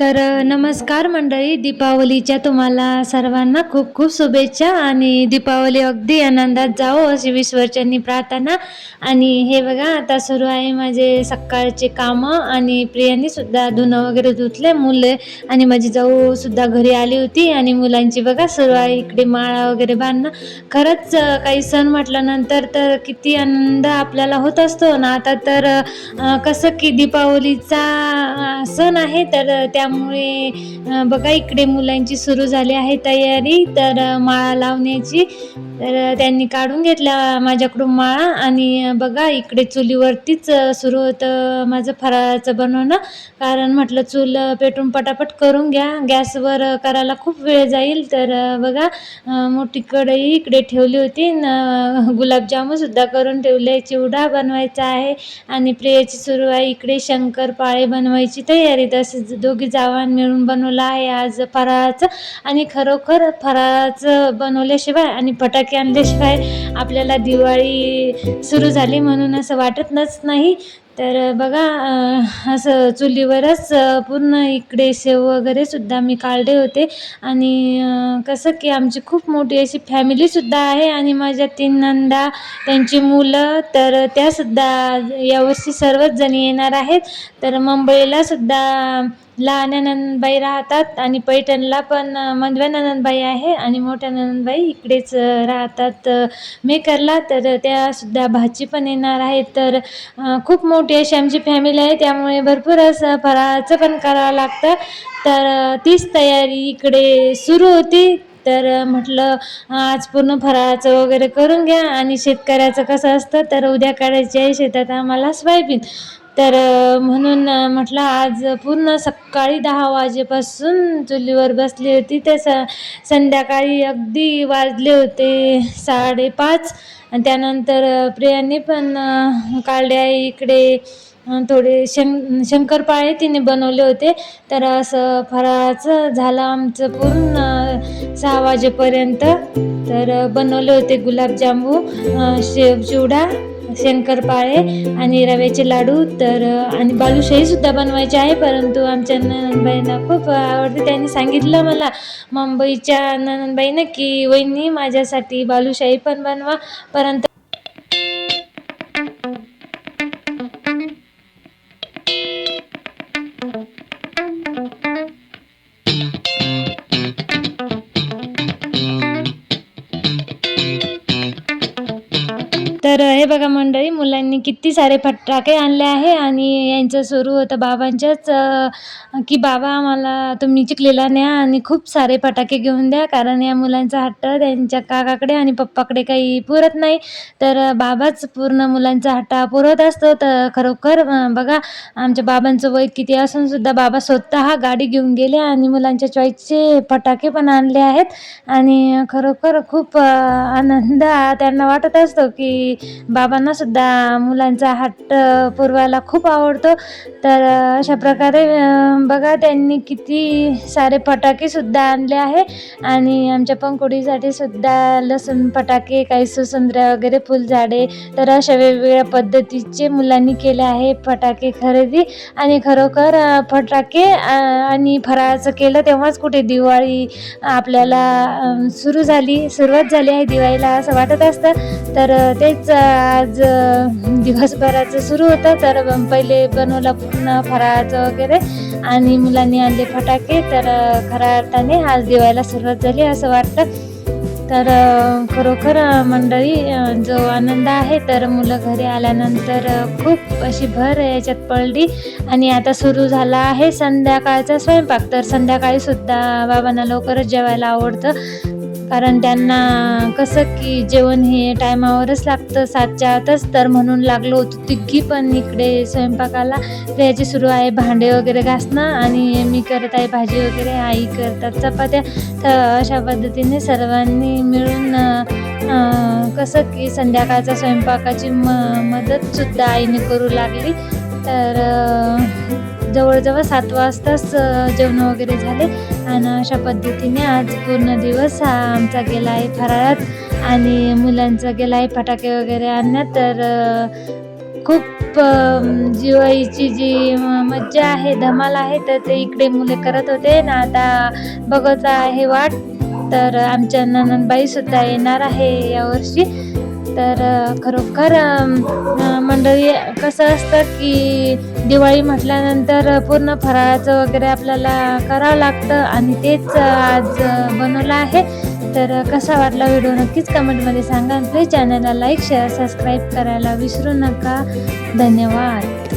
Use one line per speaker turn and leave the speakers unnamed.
तर नमस्कार मंडळी दीपावलीच्या तुम्हाला सर्वांना खूप खूप शुभेच्छा आणि दीपावली अगदी आनंदात जावो अशी विश्वचनी प्रार्थना. आणि हे बघा आता सुरू आहे माझे सकाळचे कामं आणि प्रियाने सुद्धा धुणं वगैरे धुतले मुले आणि माझी जाऊ सुद्धा घरी आली होती आणि मुलांची बघा सुरू आहे इकडे माळा वगैरे बांधणं. खरंच काही सण म्हटल्यानंतर तर किती आनंद आपल्याला होत असतो ना. आता तर कसं की दीपावलीचा सण आहे तर त्या त्यामुळे बघा इकडे मुलांची सुरू झाली आहे तयारी. तर माळा लावण्याची तर त्यांनी काढून घेतल्या माझ्याकडून माळा आणि बघा इकडे चुलीवरतीच सुरू होतं माझं फराळाचं बनवणं. कारण म्हटलं चूल पेटून पटापट करून घ्या. गॅसवर करायला खूप वेळ जाईल. तर बघा मोठी कढई इकडे ठेवली होती. न गुलाबजामूनसुद्धा करून ठेवले. चिवडा बनवायचा आहे आणि प्रियाची सुरू आहे. इकडे शंकरपाळे बनवायची तयारी. तसेच दोघी जावान मिळून बनवलं आहे आज फराळाचं. आणि खरोखर फराळाचं बनवल्याशिवाय आणि फटाके आणल्याशिवाय आपल्याला दिवाळी सुरू झाली म्हणून असं वाटतच नाही. तर बघा असं चुलीवरच पूर्ण इकडे शेव वगैरे सुद्धा मी काढले होते. आणि कसं की आमची खूप मोठी अशी फॅमिलीसुद्धा आहे आणि माझ्या तीन नंदा त्यांची मुलं तर त्यासुद्धा यावर्षी सर्वच जणी येणार आहेत. तर मुंबईला लहान नंदबाई राहतात आणि पैठणला पण अं, मंदव्या आहे आणि मोठ्या नणंदबाई इकडेच राहतात. मेकरला तर त्यासुद्धा भाची पण येणार आहेत. तर खूप मोठी अशी आमची फॅमिली आहे. त्यामुळे भरपूर असं फराळाचं पण करावं लागतं. तर तीच तयारी इकडे सुरू होती. तर म्हटलं आज पूर्ण फराळाचं वगैरे करून घ्या आणि शेतकऱ्याचं कसं असतं तर उद्या काढायची आहे शेतात आम्हाला सोयाबीन. तर म्हणून म्हटलं आज पूर्ण सकाळी दहा वाजेपासून चुलीवर बसली होती. ते स संध्याकाळी अगदी वाजले होते साडेपाच. आणि त्यानंतर प्रियाने पण काढल्या इकडे थोडे शं शंकरपाळे तिने बनवले होते. तर असं फराळाचं झालं आमचं पूर्ण सहा वाजेपर्यंत. तर बनवले होते गुलाबजामू शेव चिवडा शंकरपाळे आणि रव्याचे लाडू तर आणि बालुशाही सुद्धा आहे परंतु आमच्या ननंदबाईंना खूप आवडते. त्यांनी सांगितलं मला मुंबईच्या ननंदबाईनं की वहिनी माझ्यासाठी बालुशाही पण बनवा परंतु तर हे बघा मंडळी मुलांनी किती सारे फटाके आणले आहे आणि यांचं सुरू होतं बाबांच्याच की बाबा आम्हाला तुम्ही चिकलेला न्या आणि खूप सारे फटाके घेऊन द्या कारण या मुलांचा हट्ट त्यांच्या काकाकडे आणि पप्पाकडे काही पुरत नाही. तर बाबाच पूर्ण मुलांचा हट्टा पुरवत असतो. तर खरोखर बघा आमच्या बाबांचं वय किती असून सुद्धा बाबा स्वतः गाडी घेऊन गेले आणि मुलांच्या चॉईसचे फटाके पण आणले आहेत. आणि खरोखर खूप आनंद त्यांना वाटत असतो की बाबांना सुद्धा मुलांचा हट्ट पुरवायला खूप आवडतो. तर अशा प्रकारे बघा त्यांनी किती सारे फटाके सुद्धा आणले आहे. आणि आमच्या पंकुडीसाठी सुद्धा लसूण फटाके काही सुसंद्र्या वगैरे फुलझाडे तर अशा वेगवेगळ्या पद्धतीचे मुलांनी केले आहे फटाके खरेदी. आणि खरोखर फटाके आणि फराळाचं केलं तेव्हाच कुठे दिवाळी आपल्याला सुरू झाली सुरुवात झाली आहे दिवाळीला असं वाटत असतं. तर तेच आज दिवसभराचं सुरू होतं. तर पहिले बनवलं पूर्ण फराळाचं वगैरे आणि मुलांनी आणले फटाके. तर खऱ्या अर्थाने आज दिवायला सुरुवात झाली असं वाटतं. तर खरोखर मंडळी जो आनंद आहे तर मुलं घरी आल्यानंतर खूप अशी भर याच्यात पडली आणि आता सुरू झाला आहे संध्याकाळचा स्वयंपाक. तर संध्याकाळी सुद्धा बाबांना लवकरच जेवायला आवडतं. कारण त्यांना कसं की जेवण हे टायमावरच लागतं सातच्या आतच. तर म्हणून लागलो होतो तिघी पण इकडे स्वयंपाकाला. त्याची सुरू आहे भांडे वगैरे घासणं आणि मी करत आहे भाजी वगैरे आई करतात चपात्या. तर अशा पद्धतीने सर्वांनी मिळून कसं की संध्याकाळचा स्वयंपाकाची म मदतसुद्धा आईने करू लागली. तर जवळजवळ सात वाजताच जेवण वगैरे झाले. आणि अशा पद्धतीने आज पूर्ण दिवस हा आमचा गेला आहे फराळात आणि मुलांचा गेला आहे फटाके वगैरे आणण्यात. तर खूप खूप दिवाळीची जी मज्जा आहे धमाल आहे तर ते इकडे मुले करत होते. ना आता बघत आहे वाट. तर आमच्या ननंदबाई सुद्धा येणार आहे यावर्षी. तर खरोखर मंडळी कसं असतं की दिवाळी म्हटल्यानंतर पूर्ण फराळाचं वगैरे आपल्याला करावं लागतं आणि तेच आज बनवलं आहे. तर कसा वाटला व्हिडिओ नक्कीच कमेंटमध्ये सांगा आणि प्लीज चॅनलला लाईक शेअर सबस्क्राईब करायला विसरू नका. धन्यवाद.